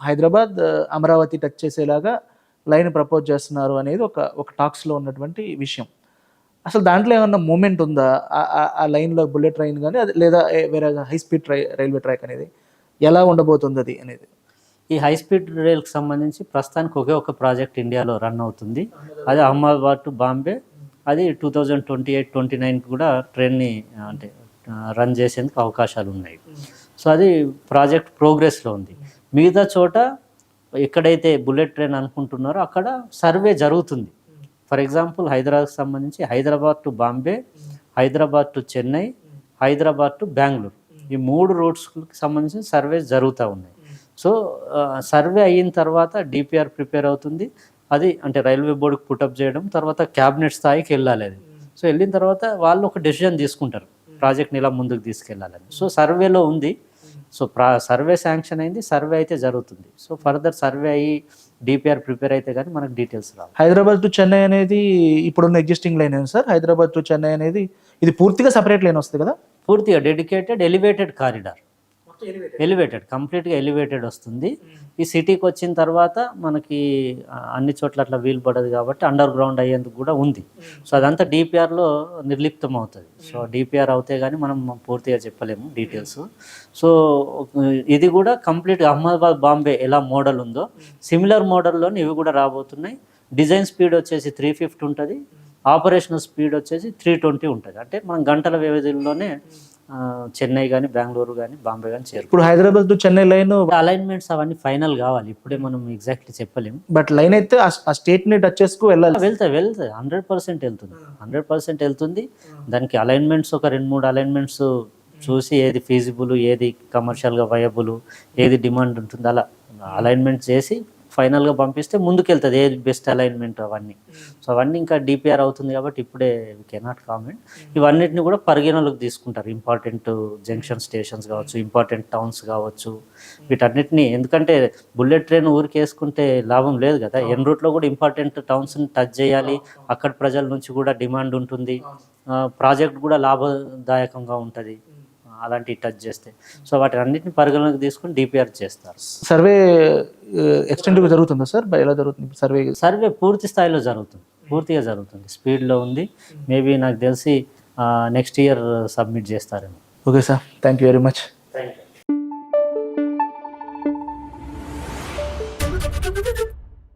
Hyderabad Amaravati touch చేసేలాగా line propose చేస్తున్నారు అనేది ఒక ఒక టాక్స్లో ఉన్నటువంటి విషయం. అసలు దాంట్లో ఏమన్నా మూమెంట్ ఉందా? ఆ- లైన్లో బుల్లెట్ ట్రైన్ కానీ అది లేదా వేరే high speed try railway track అనేది ఎలా ఉండబోతుంది అది అనేది? ఈ హై స్పీడ్ రైల్కి సంబంధించి ప్రస్తుతానికి ఒకే ఒక ప్రాజెక్ట్ ఇండియాలో రన్ అవుతుంది. అది అహ్మదాబాద్ టు బాంబే అది two thousand twenty eight twenty నైన్కి కూడా ట్రైన్ని అంటే రన్ చేసేందుకు అవకాశాలు ఉన్నాయి. సో అది ప్రాజెక్ట్ ప్రోగ్రెస్లో ఉంది. మిగతా చోట ఎక్కడైతే బుల్లెట్ ట్రైన్ అనుకుంటున్నారో అక్కడ సర్వే జరుగుతుంది. ఫర్ ఎగ్జాంపుల్ హైదరాబాద్కి సంబంధించి Hyderabad to Bombay Hyderabad to Chennai Hyderabad to Bengaluru. ఈ మూడు రూట్స్కి సంబంధించిన సర్వేస్ జరుగుతూ ఉన్నాయి. సో సర్వే అయిన తర్వాత డిపిఆర్ ప్రిపేర్ అవుతుంది. అది అంటే రైల్వే బోర్డుకి పుటప్ చేయడం తర్వాత క్యాబినెట్ స్థాయికి వెళ్ళాలి అది. సో వెళ్ళిన తర్వాత వాళ్ళు ఒక డెసిజన్ తీసుకుంటారు. ప్రాజెక్ట్ని ఇలా ముందుకు తీసుకెళ్ళాలని. సో సర్వేలో ఉంది. సో ప్రా సర్వే శాంక్షన్ అయింది సర్వే అయితే జరుగుతుంది. సో ఫర్దర్ సర్వే అయ్యి డిపిఆర్ ప్రిపేర్ అయితే కానీ మనకు డీటెయిల్స్ రావు హైదరాబాద్ టు చెన్నై అనేది ఇప్పుడున్న existing line sir? Hyderabad to Chennai అనేది ఇది పూర్తిగా సపరేట్ లైన్ వస్తుంది కదా? పూర్తిగా డెడికేటెడ్ ఎలివేటెడ్ కారిడార్ ఎలివేటెడ్ కంప్లీట్గా ఎలివేటెడ్ వస్తుంది. ఈ సిటీకి వచ్చిన తర్వాత మనకి అన్ని చోట్ల అట్లా వీలు పడదు కాబట్టి అండర్ గ్రౌండ్ అయ్యేందుకు కూడా ఉంది. సో అదంతా డిపిఆర్లో నిర్లిప్తం అవుతుంది సో డిపిఆర్ అవుతే కానీ మనం పూర్తిగా చెప్పలేము డీటెయిల్స్ సో ఇది కూడా కంప్లీట్ అహ్మదాబాద్ బాంబే ఎలా మోడల్ ఉందో సిమిలర్ మోడల్లోనే ఇవి కూడా రాబోతున్నాయి. డిజైన్ స్పీడ్ వచ్చేసి త్రీ ఫిఫ్టీ ఉంటుంది. ఆపరేషనల్ స్పీడ్ వచ్చేసి త్రీ ట్వంటీ ఉంటుంది. అంటే మనం గంటల వ్యవధిలోనే చెన్నై కానీ బెంగళూరు కానీ బాంబే కానీ చేరుకుంటాం. ఇప్పుడు Hyderabad to Chennai line alignments అవన్నీ ఫైనల్ కావాలి. ఇప్పుడే మనం ఎగ్జాక్ట్లీ చెప్పలేము బట్ లైన్ అయితే ఆ- ఆ స్టేట్ని టచ్ చేసుకు వెళ్ళాలి. వెళ్తాయి వెళ్తాయి హండ్రెడ్ పర్సెంట్ వెళ్తుంది. హండ్రెడ్ పర్సెంట్ వెళ్తుంది. దానికి అలైన్మెంట్స్ ఒక రెండు మూడు అలైన్మెంట్స్ చూసి ఏది ఫీజిబుల్ ఏది కమర్షియల్గా వయబుల్ ఏది డిమాండ్ ఉంటుంది అలా అలైన్మెంట్ చేసి ఫైనల్గా పంపిస్తే ముందుకెళ్తుంది ఏది బెస్ట్ అలైన్మెంట్ అవన్నీ. సో అవన్నీ ఇంకా డిపిఆర్ అవుతుంది కాబట్టి ఇప్పుడే కెనాట్ కామెంట్. ఇవన్నిటిని కూడా పరిగణలోకి తీసుకుంటారు. ఇంపార్టెంట్ జంక్షన్ స్టేషన్స్ కావచ్చు ఇంపార్టెంట్ టౌన్స్ కావచ్చు వీటన్నిటిని. ఎందుకంటే బుల్లెట్ ట్రైన్ ఊరికి వేసుకుంటే లాభం లేదు కదా. ఎన్ రూట్లో కూడా ఇంపార్టెంట్ టౌన్స్ని టచ్ చేయాలి. అక్కడ ప్రజల నుంచి కూడా డిమాండ్ ఉంటుంది. ప్రాజెక్ట్ కూడా లాభదాయకంగా ఉంటుంది. అలాంటివి టచ్ చేస్తే. సో వాటి అన్నింటిని పరిగణలోకి తీసుకుని డిపిఆర్ చేస్తారు. సర్వే ఎక్స్టెంట్గా జరుగుతుందా సార్? ఎలా జరుగుతుంది? సర్వే సర్వే పూర్తి స్థాయిలో జరుగుతుంది. పూర్తిగా జరుగుతుంది. స్పీడ్లో ఉంది. మేబీ నాకు తెలిసి నెక్స్ట్ ఇయర్ సబ్మిట్ చేస్తారేమో. Okay sir thank you very much thank you